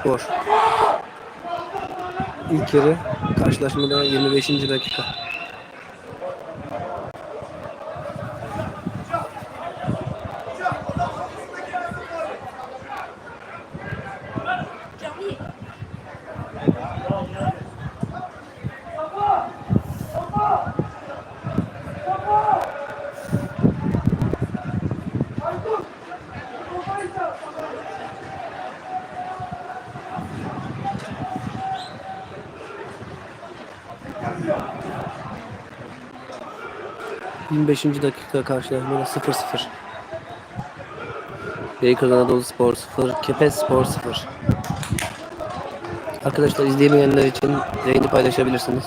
Spor. İlk yarı karşılaşmada 25. dakika. Hı. 25. dakika karşılaşmada 0-0. Beykoz Anadolu Spor 0, Kepez Spor 0. Arkadaşlar izleyemeyenler için yayını paylaşabilirsiniz.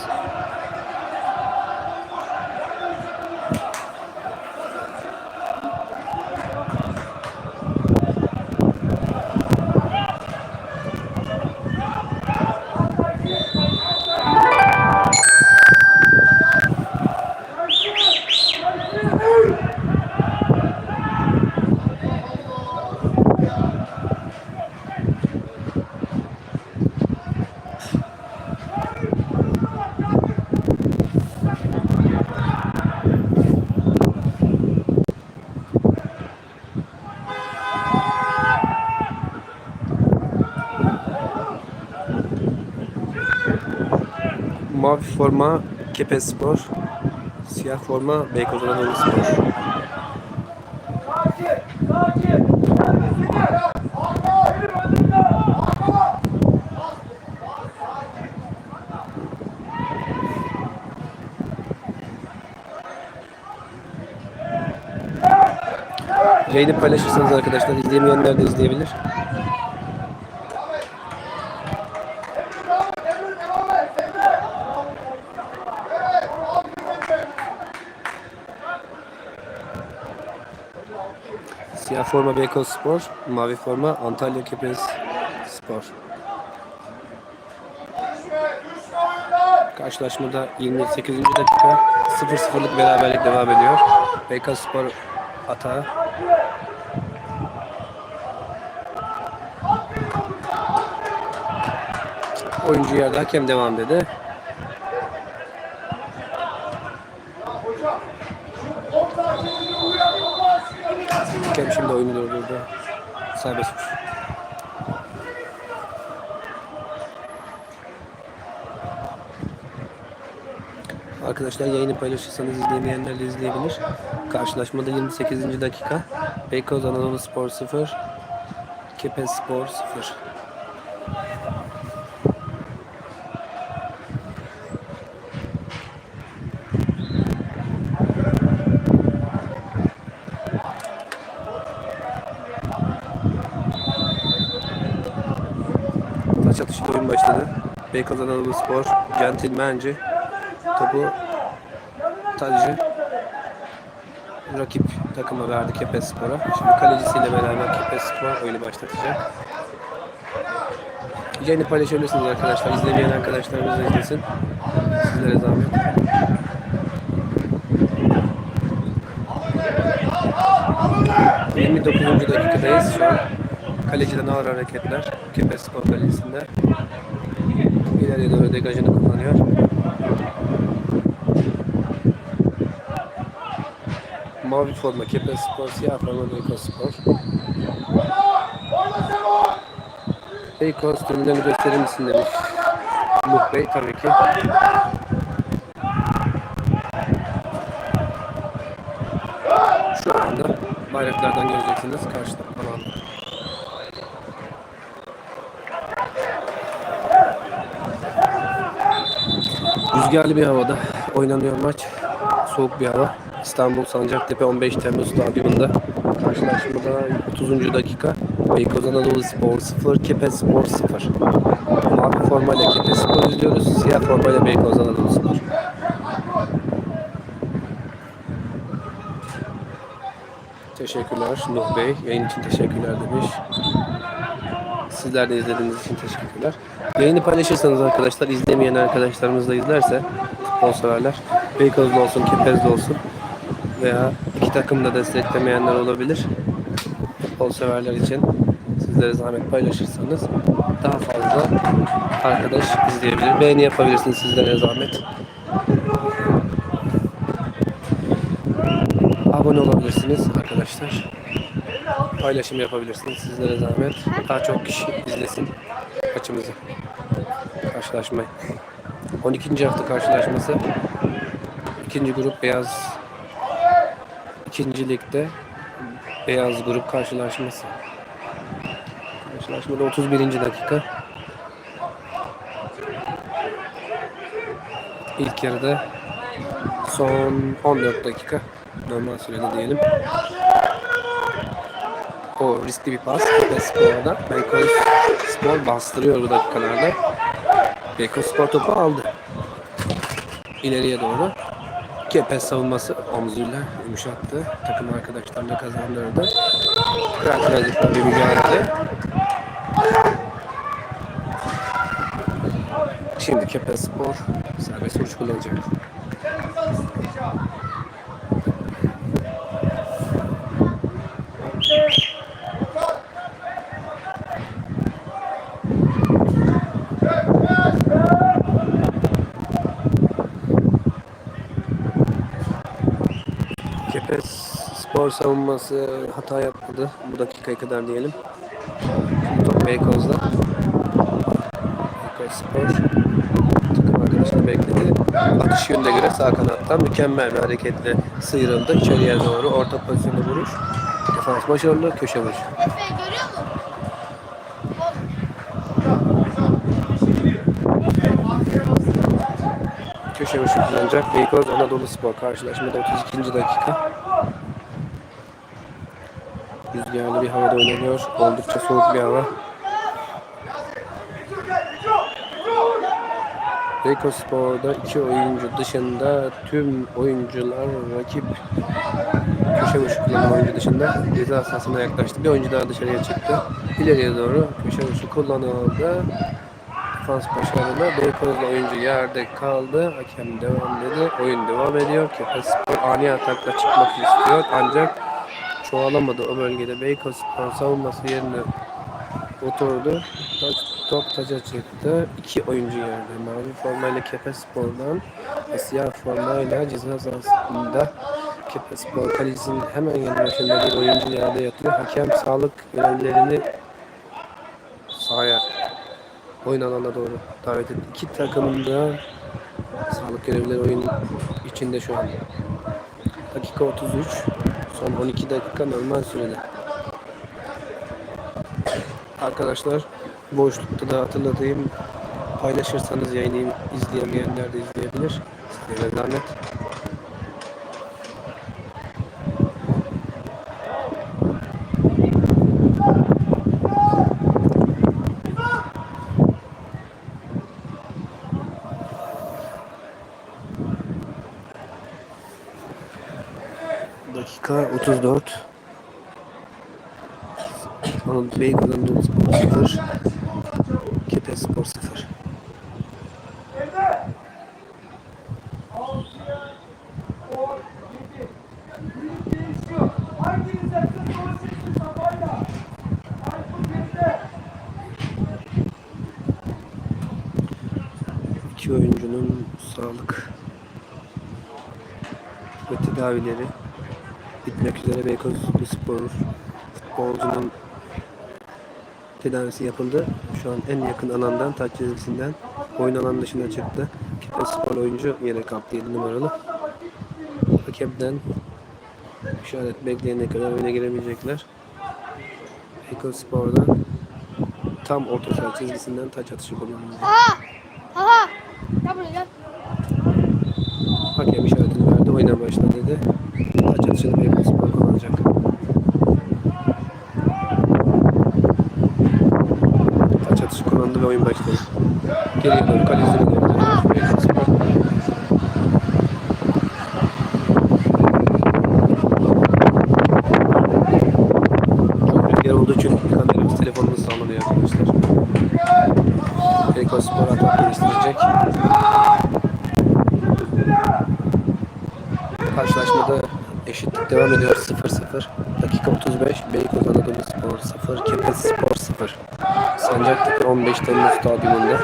Mavi forma Kepez Spor, siyah forma Beykoz Anadolu Spor. Yayını paylaşırsanız arkadaşlar izleyemeyenler de izleyebilir. Forma Beykoz Spor, mavi forma Antalya Kepez Spor. Karşılaşmada 28. dakika 0-0'lık beraberlik devam ediyor. Beykoz Spor atağı. Oyuncu yerde hakem devam dedi. Hakem şimdi oyunu durdurdu. Serbest vuruş. Arkadaşlar yayını paylaşırsanız izleyemeyenler de izleyebilir. Karşılaşmada 28. dakika. Beykoz Anadolu Spor 0. Kepez Spor 0. Taç atışıyla oyun başladı. Beykoz Anadolu Spor, centilmence topu tacı rakip takıma verdi Kepez Spor'a. Şimdi kalecisiyle beraber Kepez Spor oyunu başlatacak. Yayını paylaşabilirsiniz arkadaşlar. İzlemeyen arkadaşlarımız da izlesin. Sizlere zahmet. Yirmi dokuzuncu dakikadayız şu an. Kaleciden ağır hareketler. Kepez Spor kalecisinde. İleriye doğru degajını kullanıyor. Mavi forma Kepez Spor, siyah forma Beykoz Spor. Beykoz tümlerini gösterir misin demiş. Nuh Bey tabii ki. Şu anda bayraklardan göreceksiniz karşı alanda. Rüzgarlı bir havada oynanıyor maç. Soğuk bir hava. İstanbul Sancaktepe 15 Temmuz Stadyumunda karşılaşmada 30. dakika Beykoz Anadolu Spor 0, Kepez Spor 0. Mavi formayla Kepez Spor izliyoruz. Siyah formayla Beykoz Anadolu Spor. Teşekkürler Nuh Bey. Yayın için teşekkürler demiş. Sizler de izlediğiniz için teşekkürler. Yayını paylaşırsanız arkadaşlar, izlemeyen arkadaşlarımız da izlerse futbol severler. Beykoz'da olsun, Kepez'de olsun veya iki takım da desteklemeyenler olabilir. Futbol severler için sizlere zahmet paylaşırsanız daha fazla arkadaş izleyebilir. Beğeni yapabilirsiniz sizlere zahmet. Abone olabilirsiniz arkadaşlar. Paylaşım yapabilirsiniz sizlere zahmet. Daha çok kişi izlesin maçımızı. Karşılaşmayı. 12. hafta karşılaşması. İkinci grup beyaz. İkinci ligde beyaz grup karşılaşması. Karşılaşmada 31. dakika. İlk yarıda son 14 dakika normal sürede diyelim. O riskli bir pas ve sporda Beykoz Spor bastırıyor bu dakikalarda. Beykoz Spor topu aldı. İleriye doğru. Kepes savunması omzuyla yumuşattı. Takım arkadaşlarına kazandırdı. Kırak bir mücadele. Şimdi Kepes Spor serbest vuruş kullanacak. Kepes spor savunması hata yapmadı. Bu dakikaya kadar diyelim. Şimdi top Beykoz'da. Beykoz spor takım arkadaşını bekledi. Atış yönüne göre sağ kanattan mükemmel bir hareketle sıyrıldı. İçeriye doğru orta pozisyonda vuruş. Defans başarılı köşe vuruş. Köşe vuruşu kullanacak. Beykoz Anadolu Spor karşılaşmada 32. dakika. Rüzgarlı bir havada oynanıyor. Oldukça soğuk bir hava. Beykoz Spor'da iki oyuncu dışında tüm oyuncular rakip köşe vuruşu kullanan oyuncu dışında ceza sahasına yaklaştı. Bir oyuncu daha dışarıya çıktı. İleriye doğru köşe vuruşu kullanıldı. Defans başarılı. Beykoz'la oyuncu yerde kaldı. Hakem devam dedi. Oyun devam ediyor. Kepes Spor ani atakla çıkmak istiyor. Ancak çoğalamadı o bölgede. Beykoz Spor savunması yerine oturdu. Top, top taca çıktı. İki oyuncu yerde. Mavi formayla Kepes Spor'dan siyah formayla ceza sahasında Kepes Spor kalecisinin hemen yanı bir oyuncu yerde yatıyor. Hakem sağlık görevlilerini sahaya oyun alanına doğru davet etti. İki takımın da sağlık görevlileri oyun içinde şu an. Dakika 33. Son 12 dakika normal sürede. Arkadaşlar boşlukta da hatırlatayım. Paylaşırsanız yayını izleyemeyenler de izleyebilir. Size zahmet. Dakika 34. Anadolu Beykoz Anadolu Spor 0. Kepes Spor 0. İki oyuncunun sağlık ve tedavileri bitmek üzere Beykoz Spor futbolcunun tedavisi yapıldı. Şu an en yakın alandan taç çizgisinden oyun alanı dışına çıktı. Kepes Spor oyuncu yere kaptı 7 numaralı. Hakemden işaret bekleyene kadar oyuna giremeyecekler. Beykoz Spor'dan tam orta saha çizgisinden taç atışı kullanıldı. Aha! Aha! Gel buraya gel. Hakem işaretini verdi. Oyuna başla dedi. Taç atışını Beykoz Spor kullanacak. Taç atışı kullandı ve oyun başladı. Geriye doğru kalesine döndü. Beykoz Spor. Çok rüzgar olduğu için kameramız telefonumuz sallanıyor arkadaşlar. Beykoz Spor atak geliştirecek. Karşılaşmada eşitlik devam ediyor 0-0. Dakika 35. Beykoz Anadolu Spor 0. Kepes Spor 0. Sancaktepe 15 Temmuz Stadyumunda.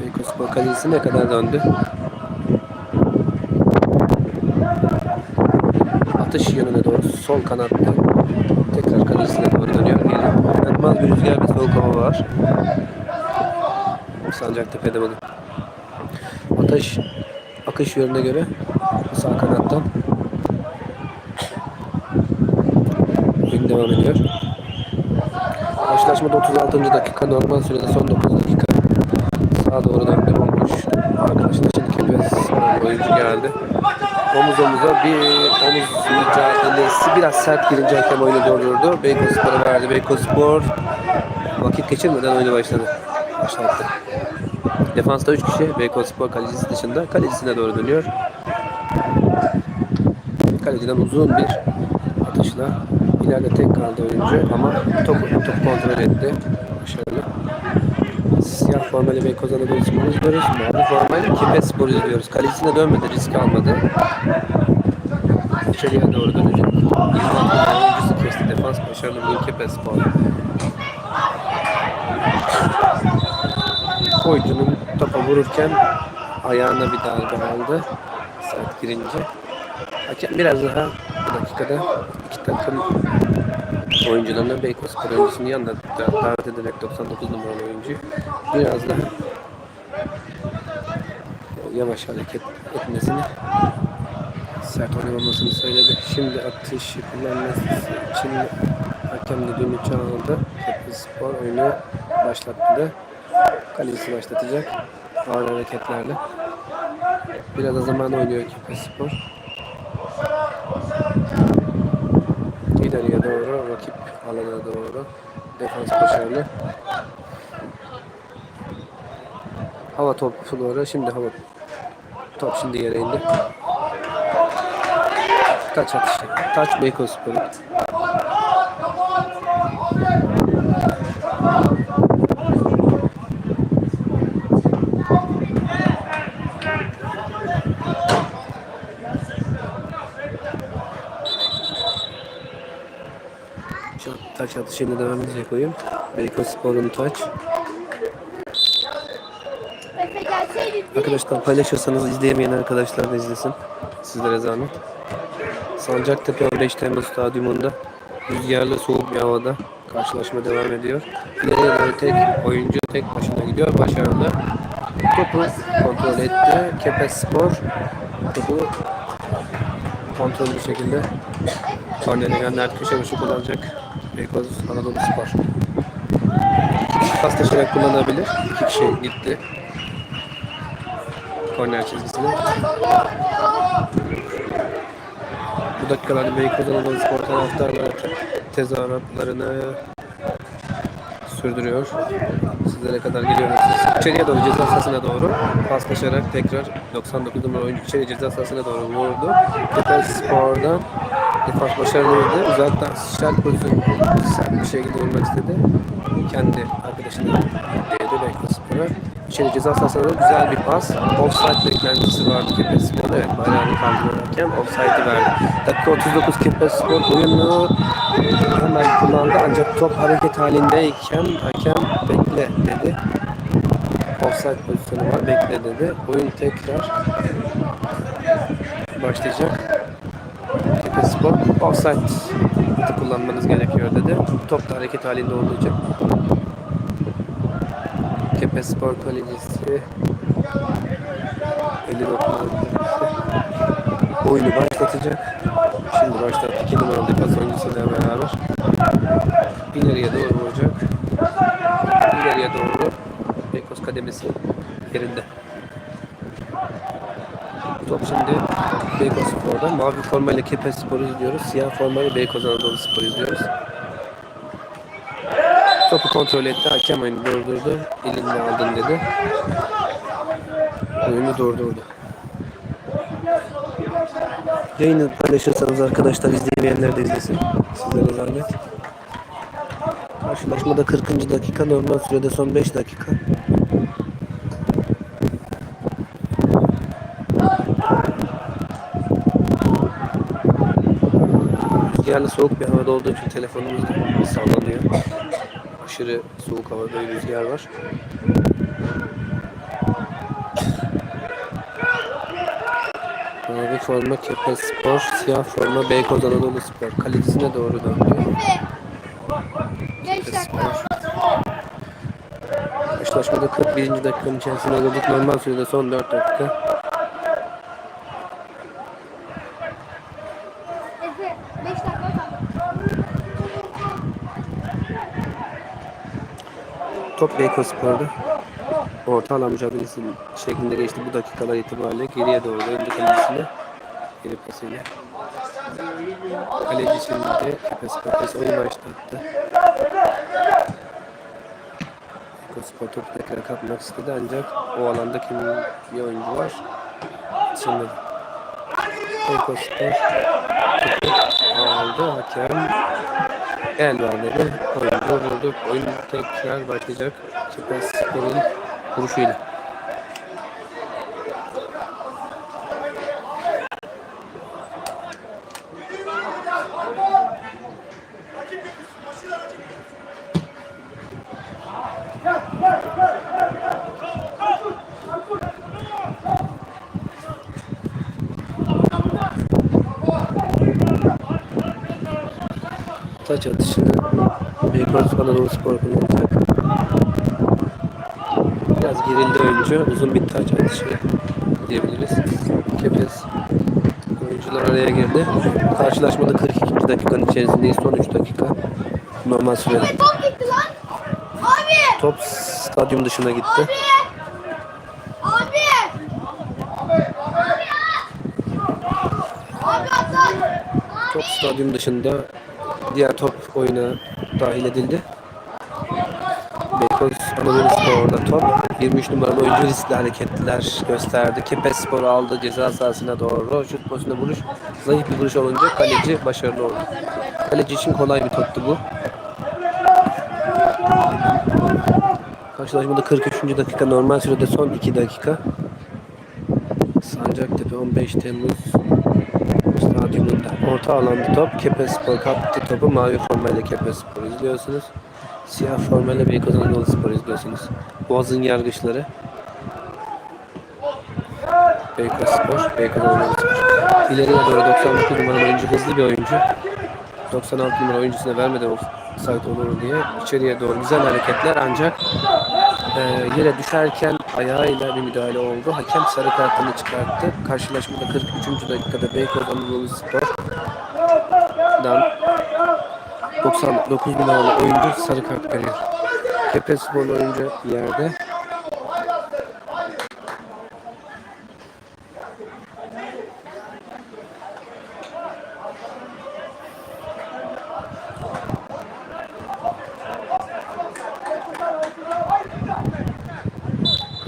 Beykozspor kalecisi ne kadar döndü? Atış yönüne doğru sol kanatta tekrar kalecisine doğru dönüyor. Geliyor. İnanılmaz bir rüzgar ve soğuk hava var. Sancaktepe'de bunu. Atış akış yönüne göre sağ kanattan oyun devam ediyor. Karşılaşmada 36. dakika normal sürede son 9 dakika sağa doğru döndü olmuş. Arkadaşlar şimdi kepez oyuncu geldi. Omuz omuza bir omuz mücadelesi biraz sert girince hakem oyunu durdurdu. Beykozspor'a verdi. Beykozspor vakit geçirmeden oyunu başladı. Başlattı. Defansta 3 kişi. Beykozspor kalecisi dışında. Kalecisine doğru dönüyor. Kaleciden uzun bir atışla ileride tek kaldı oyuncu ama topu, topu kontrol etti. Başarılı. Siyah formalı Beykoz Anadolu Spor'u izliyoruz. Mavi formalı Kipet Spor'u izliyoruz. Kalesine dönmedi, risk almadı. İçeriye doğru dönecek. Oyuncusu kesti. Defans başarılı bir Kipet Spor. Oyuncunun topa vururken ayağına bir darbe aldı. Sert girince. Biraz daha bu dakikada iki takım oyuncularına Beykoz Spor oyuncusunun yanına da- davet ederek 99 numaralı oyuncu biraz daha yavaş hareket etmesini sert oynamamasını söyledi. Şimdi atışı kullanması için hakem düdüğünü çaldı. Kepez Spor oyunu başlattı. Kalesi başlatacak. Ağır hareketlerle. Biraz da zaman oynuyor Kepez Spor. İleriye doğru, rakip alana doğru. Defans başarılı. Hava doğru. Şimdi hava top şimdi yere indi. Taç atışı. Taç Beykozspor'un. Şu an taç atışıyla devam edecek oyun. Beykozspor'un taç. Efe gelseydin. Arkadaşlar paylaşırsanız izleyemeyen arkadaşlar da izlesin. Sizlere zahmet. Sancaktepe 15 Temmuz Stadyumunda rüzgarlı soğuk bir havada karşılaşma devam ediyor. İleriye tek oyuncu tek başına gidiyor. Başarılı. Topu kontrol etti. Kepes Spor topu kontrollü şekilde kornere gönderdi. Köşe başı kullanacak. Beykoz Anadolu Spor. Pas taşıyarak kullanabilir. İki kişi gitti korner çizgisine. Bu dakikalarda Beykoz Anadolu Spor taraftarları tezahüratlarını sürdürüyor. Sizlere kadar geliyoruz. İçeriye doğru ceza sahasına doğru paslaşarak tekrar 99 numara oyuncu içeri ceza sahasına doğru vurdu. Defans Spor'dan defans başarılıydı. Uzaktan şart pozisyon sert bir şekilde vurmak istedi. Kendi arkadaşına değdi Beykoz Spor'a. İçeri ceza sahasına güzel bir pas. Offside beklentisi vardı Kepes Spor'da. Evet bayrağını kaldırırken offside'i verdi. Dakika 39 Kepes Spor oyunu hemen kullandı ancak top hareket halindeyken hakem bekle dedi. Offside pozisyonu var bekle dedi. Oyun tekrar başlayacak. Spor offside kullanmanız gerekiyor dedi. Top da hareket halinde olduğu için Spor kalecisi 59 numaralı kalecisi oyunu başlatacak. Şimdi başlattı. 2 numaralı defans oyuncusuyla beraber ileriye doğru vuracak. İleriye doğru Beykoz kademesi yerinde. Şimdi Beykoz Spor'da. Mavi formayla Kepes Spor'u izliyoruz. Siyah formayla Beykoz Anadolu Spor'u izliyoruz. Topu kontrol etti. Hakem oyunu durdurdu. Elinde aldın dedi. Oyunu durdurdu. Yayını paylaşırsanız arkadaşlar izleyemeyenler de izlesin. Sizlere zahmet. Karşılaşmada 40. dakika normal sürede son 5 dakika. Rüzgarlı soğuk bir havada olduğu için telefonumuz sallanıyor. Aşırı soğuk havada bir rüzgar var. Mavi forma Kepez Spor, siyah forma Beykoz Anadolu Spor. Kalecisine doğru döndü. Efe. 5 dakika. Karşılaşmada 41. dakikanın içerisine girdik. Normal sürede son 4 dakika. Efe 5 dakika kaldı. Top Beykoz Spor'da. Orta alan mücadelesi şeklinde geçti bu dakikalar itibariyle. Geriye doğru döndü kalesine. Geri pasıyla. Kaleci şimdi Kepez Spor oyun başlattı. Beykoz Spor topu tekrar kapmak istedi ancak o alanda kim bir oyuncu var. Şimdi Beykoz Spor topu aldı. Hakem el vermedi. Oyuncu vurdu. Oyun tekrar başlayacak. Kepez Spor'un vuruşuyla. Taç atışını Beykoz Anadolu Spor kullanacak. Biraz gerildi oyuncu. Uzun bir taç atışı diyebiliriz. Kepez oyuncular araya girdi. Karşılaşmada 42. dakikanın içerisindeyiz. Son 3 dakika. Normal sürede. Top gitti lan. Abi. Top stadyum dışına gitti. Abi. Abi. Abi atla. Top stadyum dışında diğer top oyuna dahil edildi. Beykoz Anadolu Spor'da top. 23 numaralı oyuncu riskli hareketler gösterdi. Kepes Spor aldı ceza sahasına doğru. Şut pozisyonuna vuruş. Zayıf bir vuruş olunca kaleci başarılı oldu. Kaleci için kolay bir toptu bu. Karşılaşmada 43. dakika normal sürede son 2 dakika. Sancaktepe 15 Temmuz. Orta alanda top. Kepes Spor kaptı topu. Mavi formayla Kepes Spor izliyorsunuz. Siyah formayla Beykoz Anadolu Spor izliyorsunuz. Boğaz'ın yargıçları. Beykoz Spor, Beykoz Anadolu Spor. İleriye doğru 99 numaralı oyuncu hızlı bir oyuncu. 96 numara oyuncusuna vermeden offside olur diye içeriye doğru güzel hareketler ancak e, yere düşerken ayağıyla bir müdahale oldu. Hakem sarı kartını çıkarttı. Karşılaşmada 43. dakikada Beykoz Anadolu Spor'dan 99 numaralı oyuncu sarı kart görüyor. Kepe Sporlu oyuncu yerde.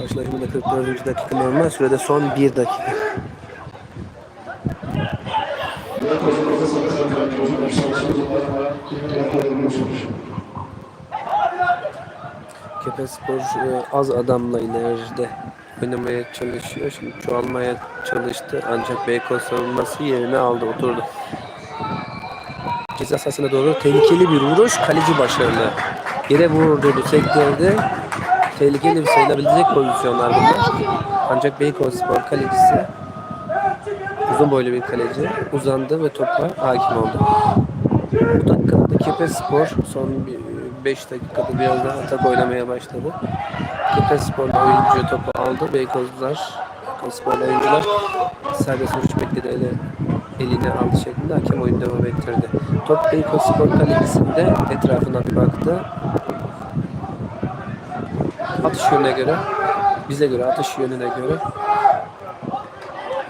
Karşılaşmada 44. dakika normal sürede son 1 dakika. Kepespor e, az adamla ileride oynamaya çalışıyor. Şimdi çoğalmaya çalıştı ancak Beykoz savunması yerine aldı, oturdu. Ceza sahasına doğru tehlikeli bir vuruş, kaleci başarılı. Yere vurdurdu, sektirdi. Tehlikeli bir sayılabilecek pozisyonlar bunlar. Ancak Beykoz Spor kalecisi uzun boylu bir kaleci uzandı ve topa hakim oldu. Bu dakikada da Kepe Spor son 5 dakikada biraz daha atak oynamaya başladı. Kepe Spor'da oyuncu topu aldı. Beykozlar, Beykoz Spor'da oyuncular serbest vuruş bekledi eline aldı şeklinde hakem oyunu devam ettirdi. Top Beykoz Spor kalecisinde etrafına bir baktı. Atış yönüne göre, bize göre atış yönüne göre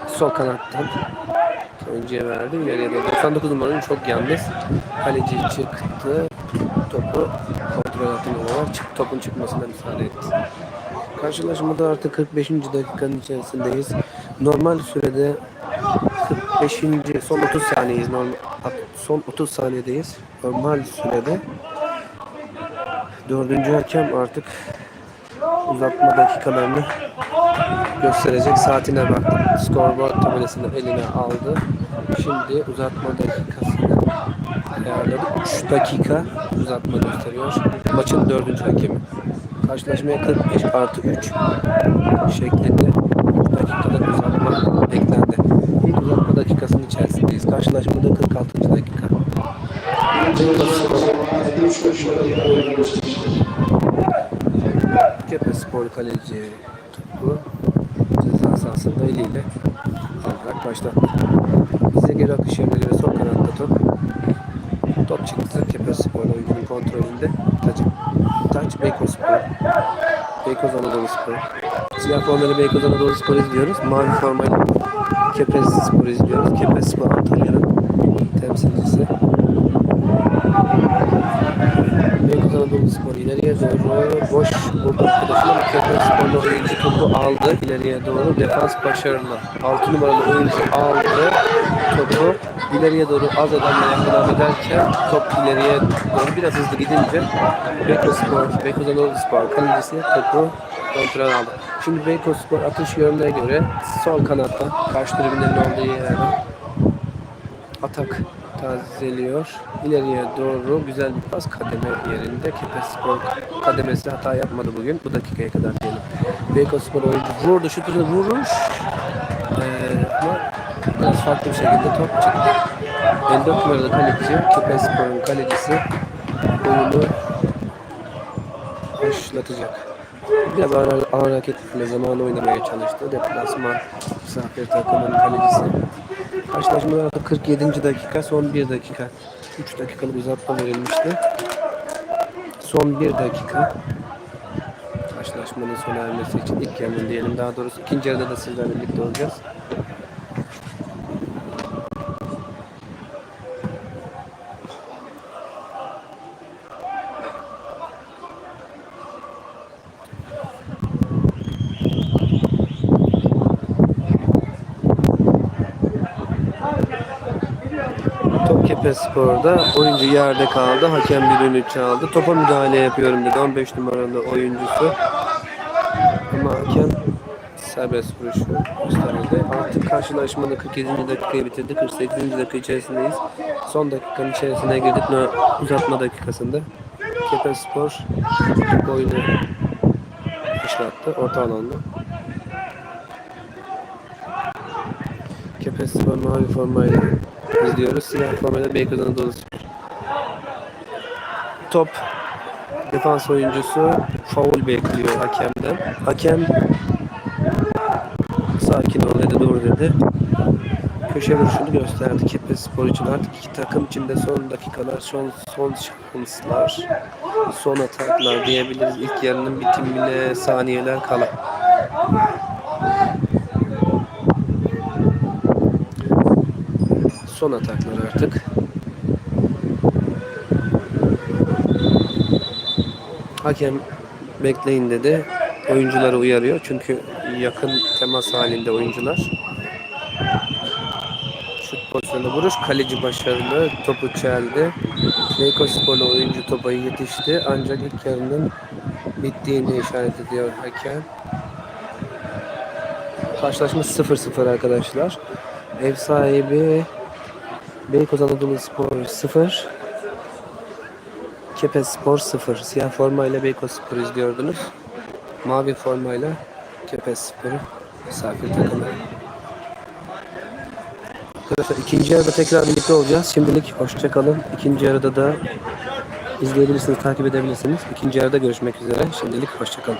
sol kanattan oyuncuya verdi. İleriye doğru. 99 numaranın çok yalnız. Kaleci çıktı. Topu kontrol altına alarak çık, topun çıkmasına müsaade etti. Karşılaşmada artık 45. dakikanın içerisindeyiz. Normal sürede 45. son 30 saniyeyiz. Normal, son 30 saniyedeyiz. Normal sürede dördüncü hakem artık uzatma dakikalarını gösterecek. Saatine baktı. Scoreboard tabelasını eline aldı. Şimdi uzatma dakikasını ayarladı. 3 dakika uzatma gösteriyor. Maçın 4. hakemi. Karşılaşmaya 45 artı 3 şeklinde 3 dakikada uzatma eklendi. İlk uzatma dakikasının içerisindeyiz. Karşılaşmada 46. dakika. Kepe Spor kaleci topu ceza sahasında eliyle alarak başlattı. Bize geri akış yerine göre sol kanatta top. Top çıktı. Kepe Spor oyuncunun kontrolünde. Taç, Taç Beykoz Spor. Beykoz Anadolu Spor. Siyah formalı Beykoz Anadolu Spor izliyoruz. Mavi formayla Kepez Spor izliyoruz. Kepez Spor Antalya'nın temsilcisi. Anadolu Spor ileriye doğru boş buldu arkadaşlar. Kepez Spor'la oyuncu topu aldı ileriye doğru. Defans başarılı. 6 numaralı oyuncu aldı topu. ileriye doğru az adamla yakından ederken top ileriye doğru biraz hızlı gidince Beykoz Spor, Beykoz Anadolu Spor kalecisi topu kontrol aldı. Şimdi Beykoz Spor atış yönüne göre sol kanatta karşı tribünlerin olduğu yerde atak tazeliyor. İleriye doğru güzel bir pas kademe yerinde. Kepes Spor kademesi hata yapmadı bugün. Bu dakikaya kadar diyelim. Beykoz Spor oyuncu vurdu. Şutunu vuruş. Ee, ama biraz farklı bir şekilde top çıktı. 54 numaralı kaleci Kepes Spor'un kalecisi oyunu başlatacak. Biraz ağır, ağır hareketlerle zaman oynamaya çalıştı. Deplasman misafir takımın kalecisi. Karşılaşmada 47. dakika, son 1 dakika. 3 dakikalık uzatma verilmişti. Son 1 dakika. Karşılaşmanın sona ermesi için ilk yarının diyelim. Daha doğrusu ikinci yarıda da sizlerle birlikte olacağız. Topkepe Spor'da oyuncu yerde kaldı. Hakem birini çaldı. Topa müdahale yapıyorum dedi 15 numaralı oyuncusu. Ama hakem serbest vuruşu gösterildi. Artık karşılaşmanın 47. dakikayı bitirdi. 48. dakika içerisindeyiz. Son dakikanın içerisine girdik. Uzatma dakikasında. Kepe Spor oyunu başlattı. Orta alanda. Kepes Spor mavi formayla izliyoruz. Siyah formayla Beykoz Anadolu Spor. Top defans oyuncusu faul bekliyor hakemden. Hakem sakin ol dedi dur dedi. Köşe vuruşunu gösterdi Kepes Spor için. Artık iki takım içinde son dakikalar, son son şanslar, son ataklar diyebiliriz. İlk yarının bitimine saniyeler kala. Son ataklar artık. Hakem bekleyin dedi. Oyuncuları uyarıyor çünkü yakın temas halinde oyuncular. Şut pozisyonu vuruş. Kaleci başarılı. Topu çeldi. Beykoz Sporlu oyuncu topa yetişti. Ancak ilk yarının bittiğini işaret ediyor hakem. Karşılaşma 0-0 arkadaşlar. Ev sahibi Beykoz Anadolu Spor 0. Kepez Spor 0. Siyah formayla Beykoz Spor izliyordunuz. Mavi formayla Kepez Spor'u misafir takımı. Arkadaşlar ikinci yarıda tekrar birlikte olacağız. Şimdilik hoşçakalın. İkinci yarıda da izleyebilirsiniz, takip edebilirsiniz. İkinci yarıda görüşmek üzere. Şimdilik hoşçakalın.